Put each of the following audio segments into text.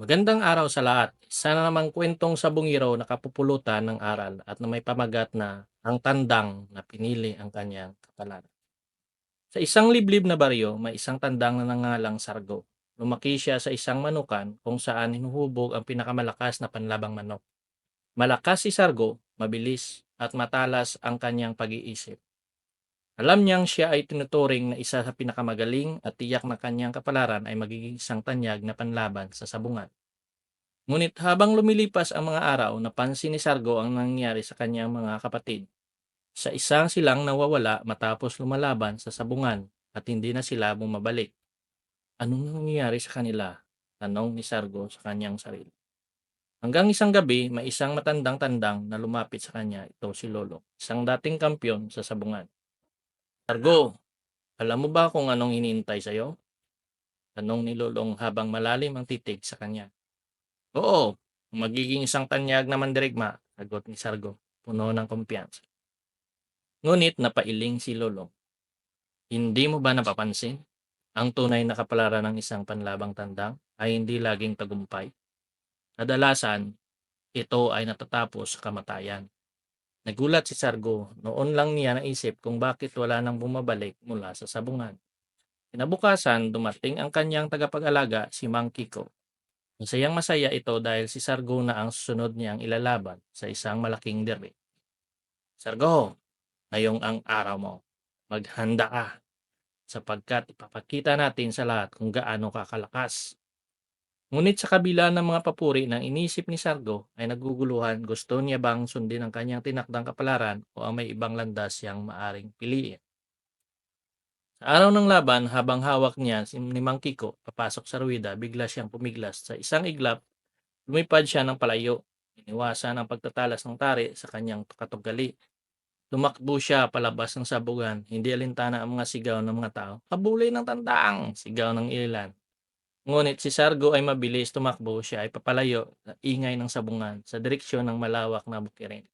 Magandang araw sa lahat. Isa na namang kwentong sabungiro na kapupulutan ng aral at na may pamagat na ang tandang na pinili ang kanyang kapalaran. Sa isang liblib na baryo, may isang tandang na nangalang Sargo. Lumaki siya sa isang manukan kung saan hinuhubog ang pinakamalakas na panlabang manok. Malakas si Sargo, mabilis, at matalas ang kanyang pag-iisip. Alam niyang siya ay tinuturing na isa sa pinakamagaling at tiyak na kanyang kapalaran ay magiging isang tanyag na panlaban sa sabungan. Ngunit habang lumilipas ang mga araw, napansin ni Sargo ang nangyari sa kanyang mga kapatid. Sa isang silang nawawala matapos lumalaban sa sabungan at hindi na sila bumabalik. Anong nangyayari sa kanila? Tanong ni Sargo sa kanyang sarili. Hanggang isang gabi, may isang matandang tandang na lumapit sa kanya. Ito si Lolo, isang dating kampyon sa sabungan. Sargo, alam mo ba kung anong hinihintay sa'yo? Tanong ni Lolong habang malalim ang titig sa kanya. Oo, magiging isang tanyag na mandirigma, sagot ni Sargo, puno ng kumpiyansa. Ngunit napailing si Lolong. Hindi mo ba napapansin? Ang tunay na kapalaran ng isang panlabang tandang ay hindi laging tagumpay. Kadalasan, ito ay natatapos sa kamatayan. Nagulat si Sargo, noon lang niya naisip kung bakit wala nang bumabalik mula sa sabungan. Kinabukasan, dumating ang kanyang tagapag-alaga, si Mang Kiko. Masayang masaya ito dahil si Sargo na ang susunod niyang ilalaban sa isang malaking derby. Sargo, ngayong ang araw mo. Maghanda ka sapagkat ipapakita natin sa lahat kung gaano kakalakas. Ngunit sa kabila ng mga papuri ng inisip ni Sargo ay naguguluhan gusto niya bang sundin ang kanyang tinakdang kapalaran o ang may ibang landas siyang maaring piliin. Sa araw ng laban, habang hawak niya ni Mang Kiko papasok sa ruwida, bigla siyang pumiglas. Sa isang iglap, lumipad siya ng palayo. Iniwasan ang pagtatalas ng tari sa kanyang katugali. Tumakbo siya palabas ng sabugan, hindi alintana ang mga sigaw ng mga tao. Habulay ng tandang! Sigaw ng ilan. Ngunit si Sargo ay mabilis tumakbo, siya ay papalayo sa ingay ng sabungan sa direksyon ng malawak na bukirin.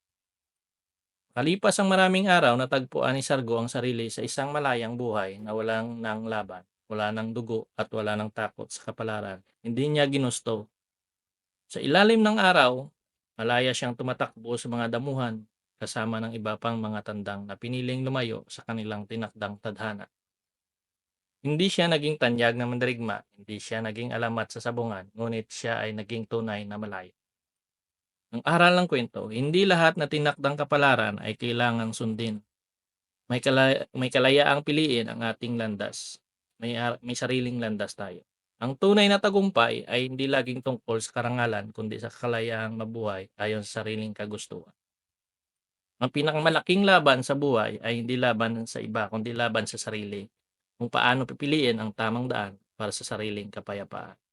Kalipas ang maraming araw, natagpuan ni Sargo ang sarili sa isang malayang buhay na walang nang laban, wala nang dugo at wala nang takot sa kapalaran. Hindi niya ginusto. Sa ilalim ng araw, malaya siyang tumatakbo sa mga damuhan kasama ng iba pang mga tandang na piniling lumayo sa kanilang tinakdang tadhana. Hindi siya naging tanyag na mandirigma, hindi siya naging alamat sa sabungan, ngunit siya ay naging tunay na malaya. Ang aral ng kwento, hindi lahat na tinakdang kapalaran ay kailangang sundin. May, kala- may kalayaang piliin ang ating landas. May, may sariling landas tayo. Ang tunay na tagumpay ay hindi laging tungkol sa karangalan, kundi sa kalayaang mabuhay ayon sa sariling kagustuhan. Ang pinakamalaking laban sa buhay ay hindi laban sa iba, kundi laban sa sarili. Kung paano pipiliin ang tamang daan para sa sariling kapayapaan.